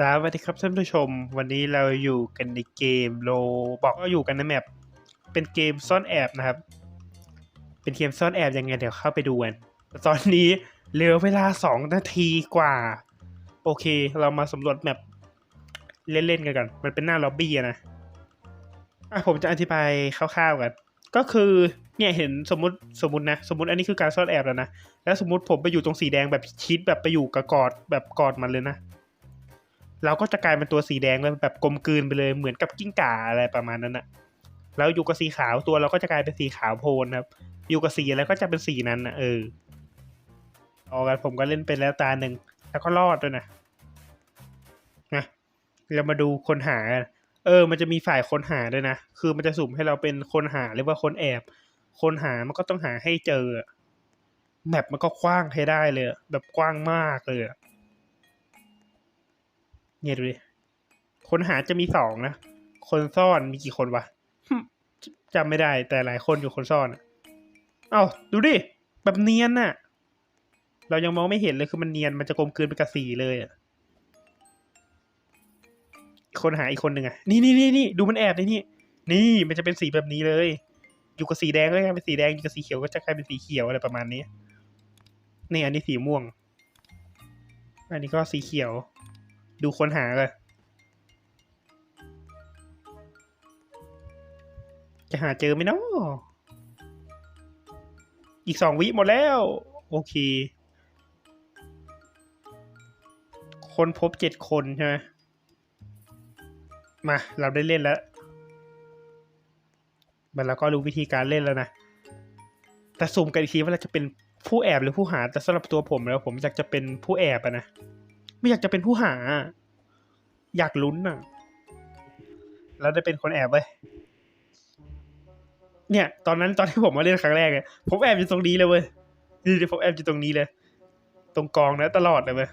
สวัสดีครับท่านผู้ชม วันนี้เราอยู่กันในเกมโลบอกว่าอยู่กันในแมปเป็นเกมซ่อนแอบนะครับ เป็นเกมซ่อนแอบยังไงเดี๋ยวเข้าไปดูกันตอนนี้เหลือเวลาสองนาทีกว่า โอเค เรามาสำรวจแมปเล่นๆกันก่อนมันเป็นหน้าล็อบบี้นะอะผมจะอธิบายคร่าวๆกันก็คือเนี่ยเห็นสมมติสมมตินะสมมติอันนี้คือการซ่อนแอบแล้วนะแล้วสมมติผมไปอยู่ตรงสีแดงแบบชิดแบบไปอยู่กับกอดแบบกอดมันเลยนะ เราก็จะกลายเป็นตัวสีแดงแล้วแบบกลมกลืนไปเลยเหมือนกับกิ้งก่าอะไรประมาณนั้นนะแล้วอยู่กับสีขาวตัวเราก็จะกลายเป็นสีขาวโพลนครับ อยู่กับสีอะไรก็จะเป็นสีนั้นนะเออออกกันผมก็เล่นไปแล้วตาหนึ่งแล้วก็รอดด้วยนะนะเรามาดูคนหา เออ มันจะมีฝ่ายคนหาด้วยนะ คือมันจะสุ่มให้เราเป็นคนหาหรือว่าคนแอบ คนหามันก็ต้องหาให้เจอแมปมันก็กว้างให้ได้เลย แบบกว้างมากเลยอะ เนี่ยดูดิคนหาจะมีสองนะ คนซ่อนมีกี่คนวะหึจำไม่ได้แต่หลายคนอยู่คนซ่อนอะเอ้าดูดิ แบบเนียนน่ะ เรายังมองไม่เห็นเลยคือมันเนียนมันจะกลมกลืนเป็นกระสีเลยอะคนหาอีกคนหนึ่งอะนี่นี่นี่นี่ดูมันแอบเลยนี่ นี่มันจะเป็นสีแบบนี้เลย อยู่กับสีแดงก็กลายเป็นสีแดงอยู่กับสีเขียวก็จะกลายเป็นสีเขียวอะไรประมาณนี้นี่อันนี้สีม่วง อันนี้ก็สีเขียว ดูคนหาเลยจะหาเจอไหมเนาะอีกสองวิหมดแล้ว โอเค คนพบเจ็ดคนใช่ไหมมา เราได้เล่นแล้วมันเราก็รู้วิธีการเล่นแล้วนะ แต่สุ่มกันอีกทีว่าเราจะเป็นผู้แอบหรือผู้หา แต่สำหรับตัวผมแล้ว ผมอยากจะเป็นผู้แอบอะนะ ไม่อยากจะเป็นผู้หา อยากลุ้นอะ แล้วได้เป็นคนแอบเว้ยเนี่ย ตอนนั้นตอนที่ผมมาเล่นครั้งแรกเนี่ยผมแอบอยู่ตรงนี้เลยเว้ยนี่ผมแอบอยู่ตรงนี้เลย ตรงกองนะตลอดเลยเว้ย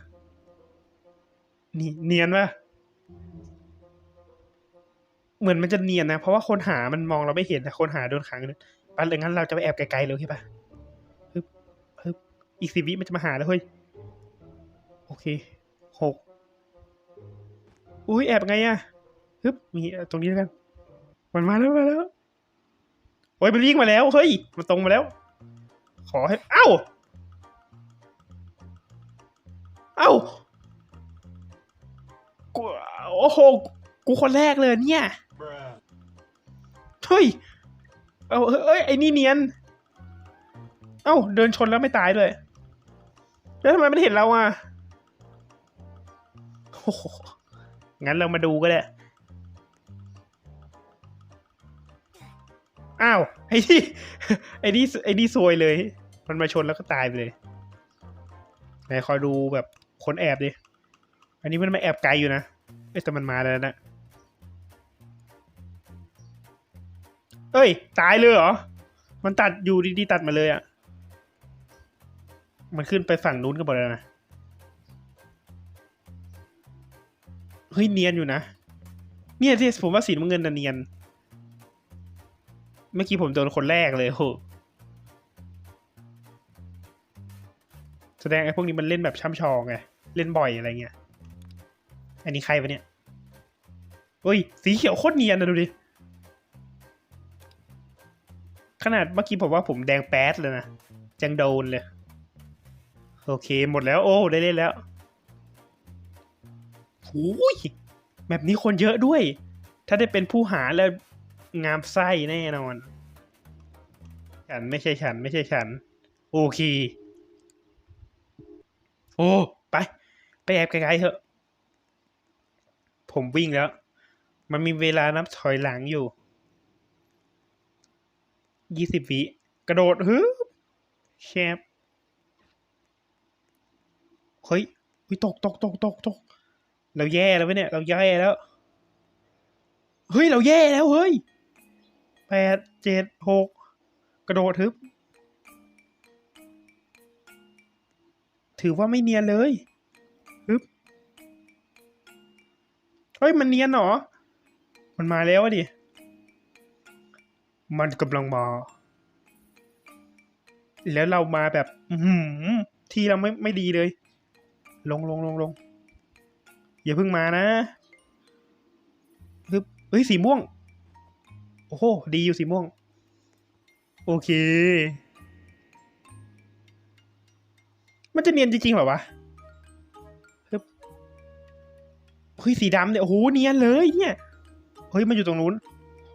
นี่เนียนปะเหมือนมันจะเนียนนะเพราะว่าคนหามันมองเราไม่เห็นแต่คนหาโดนขังเลยปันเลยงั้นเราจะไปแอบไกลๆเลยโอเคปะฮึบฮึบอีกสิบวิมันจะมาหาแล้วเฮ้ยโอเค หกอุ้ยแอบไงอะฮึบมีตรงนี้แล้วกันมันมาแล้วมาแล้วโอ้ยมันวิ่งมาแล้วเฮ้ยมันตรงมาแล้ว ขอให้เอ้าเอ้ากูโอ้โหกูคนแรกเลยเนี่ยเฮ้ยเอาเอ้ยไอ้นี่เนียน เอ้าเดินชนแล้วไม่ตายด้วยแล้วทำไมไมันเห็นเราอะ งั้นเรามาดูก็ได้ อ้าว ไอ้นี่ ไอ้นี่ไอ้นี่ซวยเลย มันมาชนแล้วก็ตายไปเลย ไหนคอยดูแบบคนแอบดิ อันนี้มันมาแอบไกลอยู่นะเอ้ยแต่มันมาแล้วนะ เอ้ย ตายเลยเหรอ มันตัดอยู่ดีๆตัดมาเลยอะ่ะ มันขึ้นไปฝั่งนู้นกันหมดแล้วนะ เฮ้ยเนียนอยู่นะ เนี่ยที่ผมว่าสีน้ำเงินน่ะเนียน เมื่อกี้ผมโดนคนแรกเลยโหแสดงไอ้พวกนี้มันเล่นแบบช่ำชองไง เล่นบ่อยอะไรเงี้ย อันนี้ใครวะเนี่ยเฮ้ย สีเขียวโคตรเนียนนะดูดิ ขนาดเมื่อกี้ผมว่าผมแดงแป๊ดเลยนะยังโดนเลย โอเคหมดแล้ว โอ้ ได้เล่นแล้ว โอ้ยแบบนี้คนเยอะด้วย ถ้าได้เป็นผู้หาแล้วงามไส้แน่นอน ฉันไม่ใช่ฉัน ไม่ใช่ฉัน โอเค โอ้ ไป ไปแอบไกลๆเถอะ ผมวิ่งแล้ว มันมีเวลานับถอยหลังอยู่ยี่สิบวิกระโดดฮึบแชบเฮ้ยเฮ้ยตกตกตกตกตก เราแย่แล้วเว้ยเนี่ย เราแย่แล้ว เฮ้ย เราแย่แล้วเฮ้ยแปดเจ็ดหกกระโดดทึบ ถือว่าไม่เนียนเลยฮึบเฮ้ย มันเนียนเหรอ มันมาแล้วอะดิ มันกำลังมา แล้วเรามาแบบ อืที่เราไม่ไม่ดีเลย ลงลงลงลง อย่าเพิ่งมานะฮึบเฮ้ยสีม่วง โอ้โห ดีอยู่สีม่วง โอเค มันจะเนียนจริงๆเหรอวะฮึบเฮ้ยสีดำเนี่ย โอ้โห เนียนเลยเนี่ย เฮ้ย มันอยู่ตรงนู้น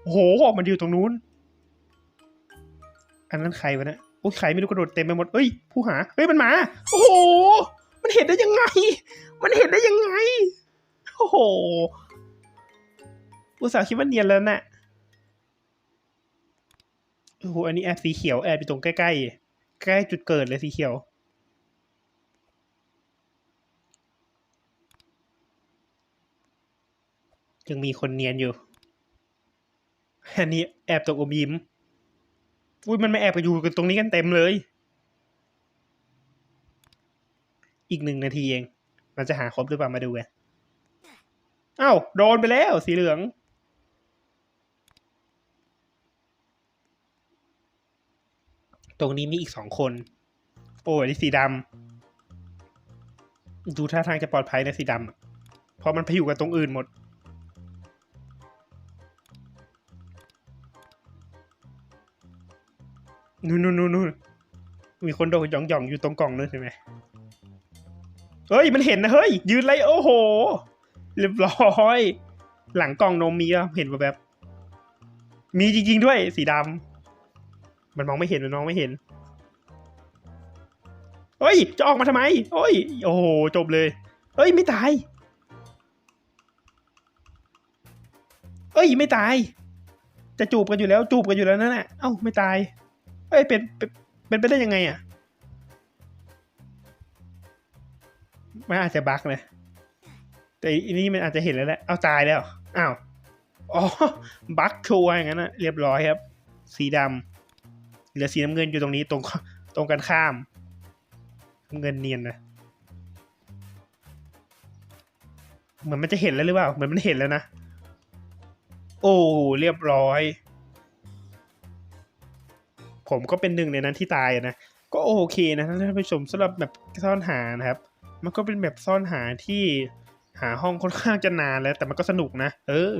โอ้โห มันอยู่ตรงนู้น อันนั้นใครวะเนี่ยโอ้ยใครไม่รู้กระโดดเต็มไปหมดเอ้ย ผู้หา เฮ้ย มันมา โอ้โห มันเห็นได้ยังไง มันเห็นได้ยังไง โอ้โห อุตส่าห์คิดว่าเนียนแล้วน่ะโอ้โห อันนี้แอบสีเขียวแอบอยู่ตรงใกล้ๆ ใกล้จุดเกิดเลยสีเขียว ยังมีคนเนียนอยู่ อันนี้แอบตรงอมยิ้ม อุ้ยมันมาแอบกันอยู่กันตรงนี้กันเต็มเลย อีกหนึ่งนาทีเอง มันจะหาครบหรือเปล่ามาดูกันอ้าวโดนไปแล้วสีเหลือง ตรงนี้มีอีกสองคน โอ้ยนี่สีดำดูท่าทางจะปลอดภัยนะสีดำเพราะมันไปอยู่กับตรงอื่นหมดนู่นนู่นนู่นมีคนโดดหยองหยองอยู่ตรงกล่องนู้นใช่ไหม เฮ้ยมันเห็นนะเฮ้ย ยืนไรโอ้โห เรียบร้อย หลังกล่องนมมีอะเห็นแบบมีจริงๆด้วยสีดำมันมองไม่เห็นมันมองไม่เห็นเฮ้ย จะออกมาทำไมเฮ้ย โอ้โห จบเลยเฮ้ย ไม่ตายเอ้ย ไม่ตาย จะจูบกันอยู่แล้ว จูบกันอยู่แล้วนั่นแหละเอ้า ไม่ตายเอ้ยเป็นเป็นเป็นไปได้ยังไงอะ มันอาจจะบั๊กนะ แต่อันนี้มันอาจจะเห็นแล้วแหละเอาตายแล้วอ้าวอ๋อบั๊กชัวร์อย่างนั้นนะเรียบร้อยครับ สีดำเหลือสีน้ำเงินอยู่ตรงนี้ตรงตรงกันข้ามน้ำเงินเนียนนะเหมือนมันจะเห็นแล้วหรือเปล่าเหมือนมันเห็นแล้วนะโอ้เรียบร้อย ผมก็เป็นหนึ่งในนั้นที่ตายนะก็โอเคนะท่านผู้ชมสำหรับแบบซ่อนหานะครับ มันก็เป็นแบบซ่อนหาที่หาห้องค่อนข้างจะนานแล้ว แต่มันก็สนุกนะ เออ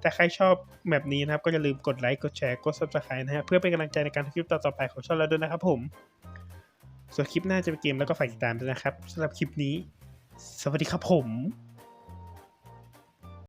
แต่ใครชอบแบบนี้นะครับ ก็อย่าลืมกดไลค์ กดแชร์ กด subscribe นะฮะ เพื่อเป็นกำลังใจในการทำคลิปต่อๆไปของช่องเราด้วยนะครับผม ส่วนคลิปหน้าจะเป็นเกมแล้วก็ฝากติดตามด้วยนะครับสำหรับคลิปนี้ สวัสดีครับผม